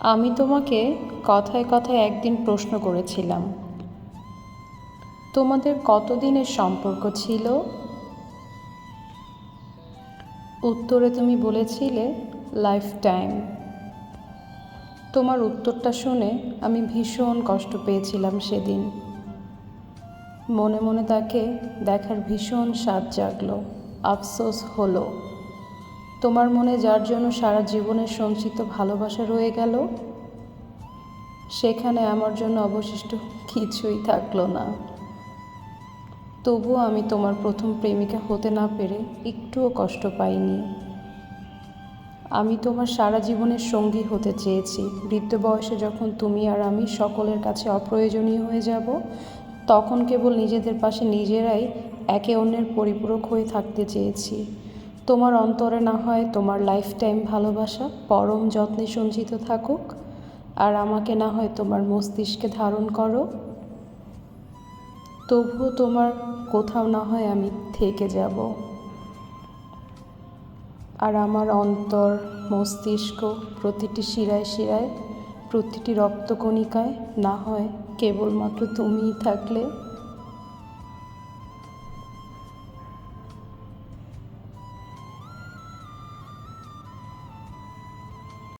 আমি তোমাকে কথায় কথায় একদিন প্রশ্ন করেছিলাম। তোমাদের কতদিনের সম্পর্ক ছিল? উত্তরে তুমি বলেছিলে লাইফ টাইম তোমার উত্তরটা শুনে আমি ভীষণ কষ্ট পেয়েছিলাম সেদিন। মনে মনে তাকে দেখার ভীষণ স্বাদ জাগলো। আফসোস হলো। তোমার মনে যার জন্য সারা জীবনের সঞ্চিত ভালোবাসা রয়ে গেল? সেখানে আমার জন্য অবশিষ্ট কিছুই থাকল না। তবুও আমি তোমার প্রথম প্রেমিকা হতে না পেরে একটুও কষ্ট পাইনি। আমি তোমার সারা জীবনের সঙ্গী হতে চেয়েছি। বৃদ্ধ বয়সে যখন তুমি আর আমি সকলের কাছে অপ্রয়োজনীয় হয়ে যাব, তখন কেবল নিজেদের পাশে নিজেরাই একে অন্যের পরিপূরক হয়ে থাকতে চেয়েছি। তোমার অন্তরে না হয় তোমার লাইফ টাইম ভালোবাসা, পরম যত্নে সঞ্চিত থাকুক। আর আমাকে না হয় তোমার মস্তিষ্কে ধারণ করো। তবুও তোমার কোথাও না হয় আমি থেকে যাব। আর আমার অন্তর, মস্তিষ্ক প্রতিটি শিরায় শিরায়, প্রতিটি রক্তকণিকায় না হয় কেবলমাত্র তুমিই থাকলে।